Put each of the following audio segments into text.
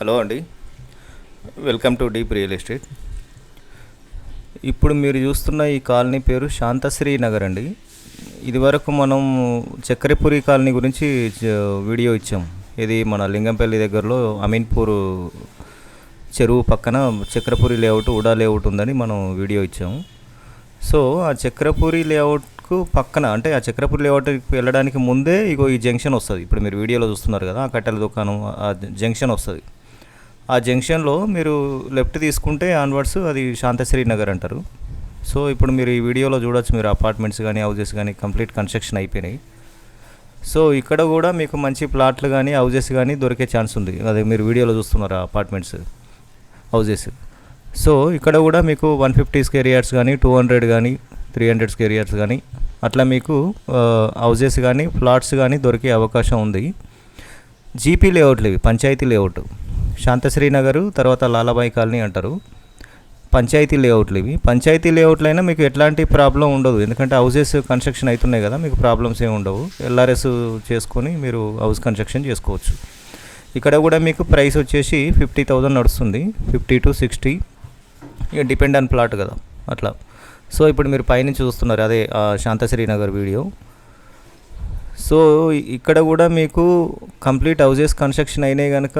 Hello అండి. Welcome to deep real estate ఇప్పుడు మీరు చూస్తున్న ఈ కాలనీ పేరు శాంతశ్రీ నగర్ అండి. ఇదివరకు మనం చక్కెరపురి కాలనీ గురించి వీడియో ఇచ్చాం. ఇది మన లింగంపల్లి దగ్గరలో అమీన్పూర్ చెరువు పక్కన చక్రపురి లేఅవుట్ ఉడా లేఅవుట్ ఉందని మనం వీడియో ఇచ్చాము సో ఆ చక్రపురి లేఅవుట్కు పక్కన అంటే ఆ చక్రపురి లేఅవుట్కి వెళ్ళడానికి ముందే ఇగో ఈ జంక్షన్ వస్తుంది. ఇప్పుడు మీరు వీడియోలో చూస్తున్నారు కదా ఆ కట్టెల దుకాణం ఆ జంక్షన్ వస్తుంది. ఆ జంక్షన్లో మీరు లెఫ్ట్ తీసుకుంటే ఆన్వర్డ్స్ అది శాంతశ్రీ నగర్ అంటారు. సో ఇప్పుడు మీరు ఈ వీడియోలో చూడొచ్చు మీరు అపార్ట్మెంట్స్ కానీ హౌజెస్ కానీ కంప్లీట్ కన్స్ట్రక్షన్ అయిపోయినాయి. సో ఇక్కడ కూడా మీకు మంచి ప్లాట్లు కానీ హౌజెస్ కానీ దొరికే ఛాన్స్ ఉంది. అదే మీరు వీడియోలో చూస్తున్నారు అపార్ట్మెంట్స్ హౌజెస్. సో ఇక్కడ కూడా మీకు వన్ ఫిఫ్టీ స్కేర్ యార్డ్స్ కానీ టూ హండ్రెడ్ కానీ త్రీ హండ్రెడ్ స్కేర్ యార్డ్స్ కానీ అట్లా మీకు హౌజెస్ కానీ ప్లాట్స్ కానీ దొరికే అవకాశం ఉంది. జీపీ లేఅవుట్లు ఇవి పంచాయతీ లేఅవుట్. శాంతశ్రీనగరు తర్వాత లాలాబాయి కాలనీ అంటారు. పంచాయతీ లేఅవుట్లు ఇవి. పంచాయతీ లేఅవుట్లు అయినా మీకు ఎట్లాంటి ప్రాబ్లం ఉండదు. ఎందుకంటే హౌసెస్ కన్స్ట్రక్షన్ అవుతున్నాయి కదా మీకు ప్రాబ్లమ్స్ ఏమి ఉండవు. ఎల్ఆర్ఎస్ చేసుకొని మీరు హౌస్ కన్స్ట్రక్షన్ చేసుకోవచ్చు. ఇక్కడ కూడా మీకు ప్రైస్ వచ్చేసి ఫిఫ్టీ థౌజండ్ నడుస్తుంది. Fifty to sixty. ఇక డిపెండ్ ఆన్ ప్లాట్ కదా అట్లా. సో ఇప్పుడు మీరు పైనుంచి చూస్తున్నారు అదే ఆ శాంతశ్రీ నగర్ వీడియో. సో ఇక్కడ కూడా మీకు కంప్లీట్ హౌజెస్ కన్స్ట్రక్షన్ అయినాయి కనుక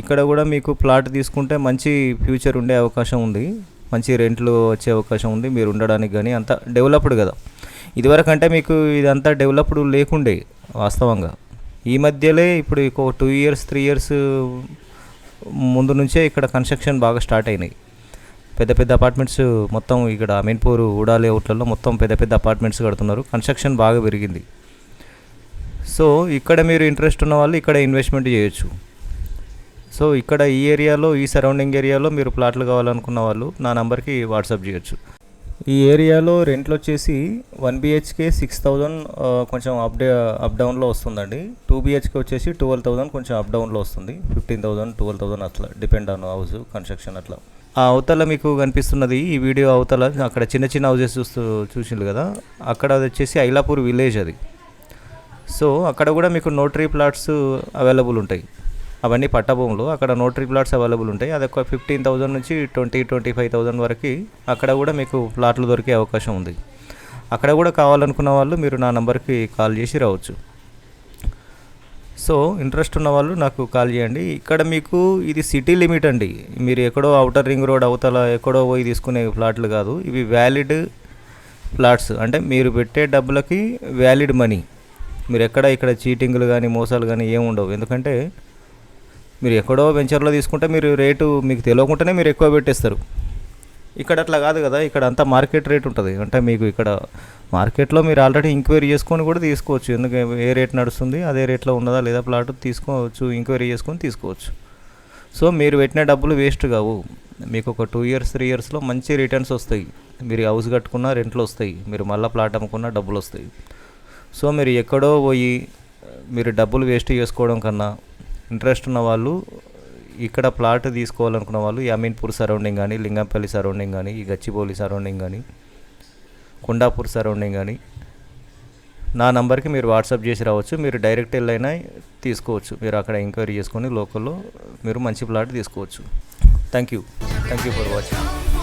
ఇక్కడ కూడా మీకు ప్లాట్ తీసుకుంటే మంచి ఫ్యూచర్ ఉండే అవకాశం ఉంది. మంచి రెంట్లు వచ్చే అవకాశం ఉంది. మీరు ఉండడానికి కానీ అంత డెవలప్డ్ కదా. ఇదివరకు అంటే మీకు ఇదంతా డెవలప్డ్ లేకుండే వాస్తవంగా. ఈ మధ్యలో ఇప్పుడు ఒక టూ ఇయర్స్ త్రీ ఇయర్స్ ముందు నుంచే ఇక్కడ కన్స్ట్రక్షన్ బాగా స్టార్ట్ అయినాయి. పెద్ద పెద్ద అపార్ట్మెంట్స్ మొత్తం ఇక్కడ అమీన్పూర్ ఊడాలే లేఅవుట్లలో మొత్తం పెద్ద పెద్ద అపార్ట్మెంట్స్ కడుతున్నారు. కన్స్ట్రక్షన్ బాగా పెరిగింది. సో ఇక్కడ మీరు ఇంట్రెస్ట్ ఉన్న వాళ్ళు ఇక్కడ ఇన్వెస్ట్మెంట్ చేయొచ్చు. సో ఇక్కడ ఈ ఏరియాలో ఈ సరౌండింగ్ ఏరియాలో మీరు ప్లాట్లు కావాలనుకున్న వాళ్ళు నా నెంబర్కి వాట్సాప్ చేయొచ్చు. ఈ ఏరియాలో రెంట్లు వచ్చేసి వన్ బిహెచ్కే సిక్స్ థౌజండ్ కొంచెం అప్ డే అప్ డౌన్లో వస్తుందండి. టూ బిహెచ్కే వచ్చేసి ట్వెల్వ్ థౌజండ్ కొంచెం అప్ డౌన్లో వస్తుంది. ఫిఫ్టీన్ థౌజండ్ ట్వెల్వ్ థౌజండ్ అట్లా డిపెండ్ ఆన్ హౌస్ కన్స్ట్రక్షన్ అట్లా. ఆ అవతల మీకు కనిపిస్తున్నది ఈ వీడియో అవతల అక్కడ చిన్న చిన్న హౌసెస్ చూస్తూ చూసిండు కదా? అక్కడ అది వచ్చేసి ఐలాపూర్ విలేజ్ అది. సో అక్కడ కూడా మీకు నోటరీ ప్లాట్స్ అవైలబుల్ ఉంటాయి. అవన్నీ పట్టభూములు అక్కడ నోటరీ ప్లాట్స్ అవైలబుల్ ఉంటాయి. అది ఒక ఫిఫ్టీన్ థౌజండ్ నుంచి ట్వంటీ ట్వంటీ ఫైవ్ థౌజండ్ వరకు అక్కడ కూడా మీకు ప్లాట్లు దొరికే అవకాశం ఉంది. అక్కడ కూడా కావాలనుకున్న వాళ్ళు మీరు నా నంబర్కి కాల్ చేసి రావచ్చు. సో ఇంట్రెస్ట్ ఉన్న వాళ్ళు నాకు కాల్ చేయండి. ఇక్కడ మీకు ఇది సిటీ లిమిట్ అండి. మీరు ఎక్కడో అవుటర్ రింగ్ రోడ్ అవతల ఎక్కడో పోయి తీసుకునే ప్లాట్లు కాదు. ఇవి వ్యాలిడ్ ప్లాట్స్ అంటే మీరు పెట్టే డబ్బులకి వ్యాలిడ్ మనీ మీరు ఎక్కడ ఇక్కడ చీటింగ్లు కానీ మోసాలు కానీ ఏమి ఉండవు. ఎందుకంటే మీరు ఎక్కడో వెంచర్లో తీసుకుంటే మీరు రేటు మీకు తెలియకుండానే మీరు ఎక్కువ పెట్టేస్తారు. ఇక్కడ అట్లా కాదు కదా ఇక్కడ అంతా మార్కెట్ రేట్ ఉంటుంది. అంటే మీకు ఇక్కడ మార్కెట్లో మీరు ఆల్రెడీ ఎంక్వైరీ చేసుకొని కూడా తీసుకోవచ్చు. ఎందుకంటే ఏ రేట్ నడుస్తుంది అదే రేట్లో ఉన్నదా లేదా ప్లాట్ తీసుకోవచ్చు ఎంక్వైరీ చేసుకొని తీసుకోవచ్చు. సో మీరు పెట్టిన డబ్బులు వేస్ట్ కావు. మీకు ఒక టూ ఇయర్స్ త్రీ ఇయర్స్లో మంచి రిటర్న్స్ వస్తాయి. మీరు హౌస్ కట్టుకున్న రెంట్లు వస్తాయి. మీరు మళ్ళీ ప్లాట్ అమ్ముకున్న డబ్బులు వస్తాయి. సో మీరు ఎక్కడో పోయి మీరు డబ్బులు వేస్ట్ చేసుకోవడం కన్నా ఇంట్రెస్ట్ ఉన్న వాళ్ళు ఇక్కడ ప్లాట్ తీసుకోవాలనుకున్న వాళ్ళు యమీన్పూర్ సరౌండింగ్ కానీ లింగంపల్లి సరౌండింగ్ కానీ ఈ గచ్చిబౌలి సరౌండింగ్ కానీ కొండాపూర్ సరౌండింగ్ కానీ నా నంబర్కి మీరు వాట్సాప్ చేసి రావచ్చు. మీరు డైరెక్ట్ వెళ్ళైనా తీసుకోవచ్చు. మీరు అక్కడ ఎంక్వైరీ చేసుకొని లోకల్లో మీరు మంచి ప్లాట్ తీసుకోవచ్చు. Thank you. Thank you for watching.